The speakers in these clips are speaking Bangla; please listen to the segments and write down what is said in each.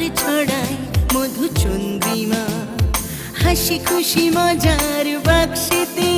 আবার ছড়ায় মধু চন্দ্রিমা হাসি খুশি মজার বাক্সেতে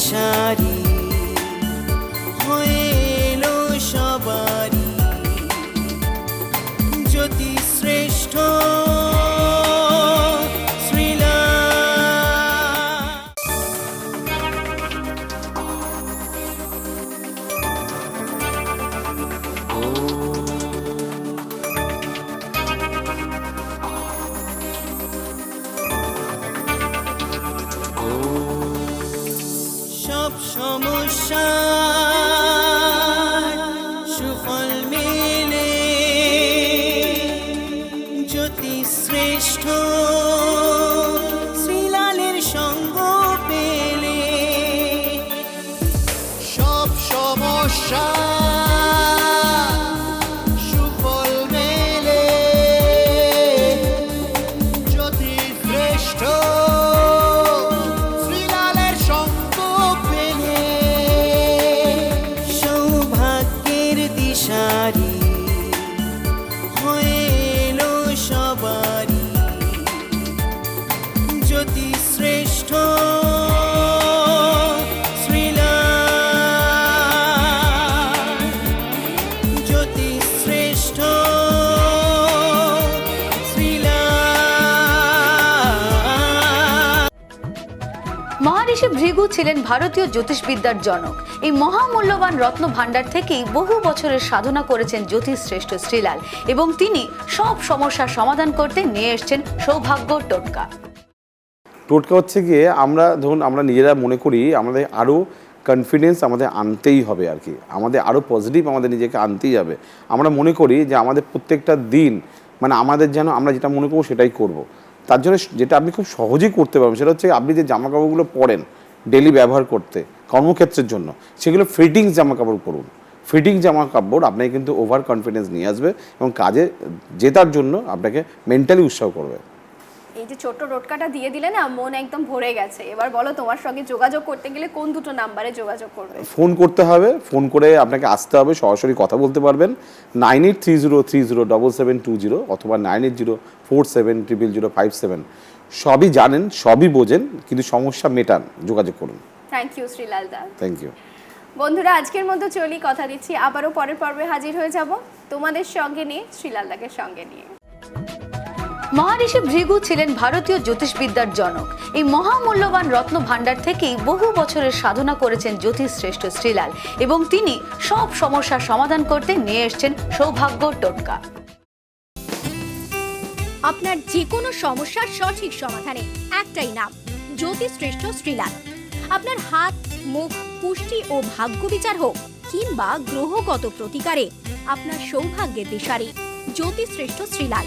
সৌভাগ্যের সমস্যা মহারিষি ভৃগু ছিলেন ভারতীয় জ্যোতিষবিদ্যার জনক। এই মহামূল্যবান রত্ন ভাণ্ডার থেকেই বহু বছরের সাধনা করেছেন জ্যোতিষশ্রেষ্ঠ শ্রীলাল এবং তিনি সব সমস্যার সমাধান করতে নিয়ে এসেছেন সৌভাগ্য টোটকা। টোটকা হচ্ছে গিয়ে আমরা ধরুন আমরা নিজেরা মনে করি আমাদের আরও কনফিডেন্স আমাদের আনতেই হবে আর কি। আমাদের আরও পজিটিভ আমাদের নিজেকে আনতেই হবে। আমরা মনে করি যে আমাদের প্রত্যেকটা দিন মানে আমাদের যেন আমরা যেটা মনে করব সেটাই করব। তার জন্য যেটা আপনি খুব সহজেই করতে পারবেন সেটা হচ্ছে আপনি যে জামা কাপড়গুলো পরেন ডেলি ব্যবহার করতে, কর্মক্ষেত্রের জন্য, সেগুলো ফিটিংস জামা কাপড় পরুন। ফিটিং জামা কাপড় আপনাকে কিন্তু ওভার কনফিডেন্স নিয়ে আসবে এবং কাজে, জেতার জন্য আপনাকে মেন্টালি উৎসাহ করবে। এই যে ছোট্ট টোটকাটা দিয়ে দিলে না মন একদম ভরে গেছে। এবার বলো তোমার সঙ্গে যোগাযোগ করতে গেলে কোন দুটো নাম্বারে যোগাযোগ করবে? ফোন করতে হবে ফোন করে আপনাকে আসতে হবে সরাসরি কথা বলতে পারবেন। Nine eight three zero three zero double seven two zero অথবা nine eight zero four seven triple zero five seven. সবই জানেন সবই বোঝেন কিন্তু সমস্যা মেটান যোগাযোগ করুন। থ্যাংক ইউ শ্রীলাল দা থ্যাংক ইউ বন্ধুরা আজকের মতো চলি কথা দিচ্ছি আবারও পরের পর্বে হাজির হয়ে যাব তোমাদের সঙ্গে নিয়ে শ্রীলাল দাকে সঙ্গে নিয়ে। মহারিষি ভৃগু ছিলেন ভারতীয় জ্যোতিষবিদ্যার জনক। এই মহামূল্যবান রত্ন ভাণ্ডার থেকেই বহু বছরের সাধনা করেছেন জ্যোতিষশ্রেষ্ঠ শ্রীলাল এবং তিনি সব সমস্যার সমাধান করতে নিয়ে এসেছেন সৌভাগ্য টোটকা। আপনার যে কোনো সমস্যার সঠিক সমাধানে একটাই নাম জ্যোতিশ্রেষ্ঠ শ্রীলাল। আপনার হাত, মুখ, পুষ্টি ও ভাগ্য বিচার হোক কিংবা গ্রহগত প্রতিকারে আপনার সৌভাগ্যের দিশারি জ্যোতিশ্রেষ্ঠ Shrilal.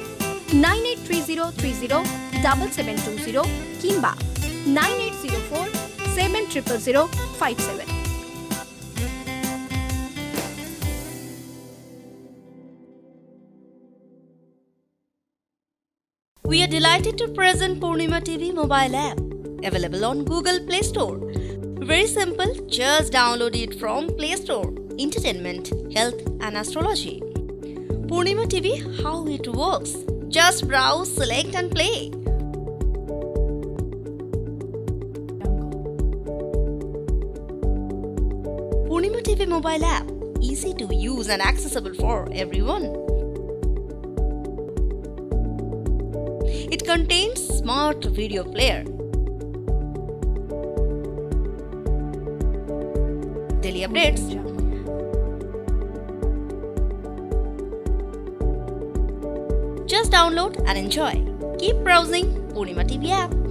Nine eight three zero three zero double seven two zero কিংবা nine eight zero four seven triple zero five seven We are delighted to present Purnima TV mobile app, available on Google Play Store. Very simple, just download it from Play Store. Entertainment, health, and astrology. Purnima TV, how it works? Just browse, select, and play. Purnima TV mobile app, easy to use and accessible for everyone. It contains smart video player. Daily updates. Just download and enjoy. Keep browsing Purnima TV app.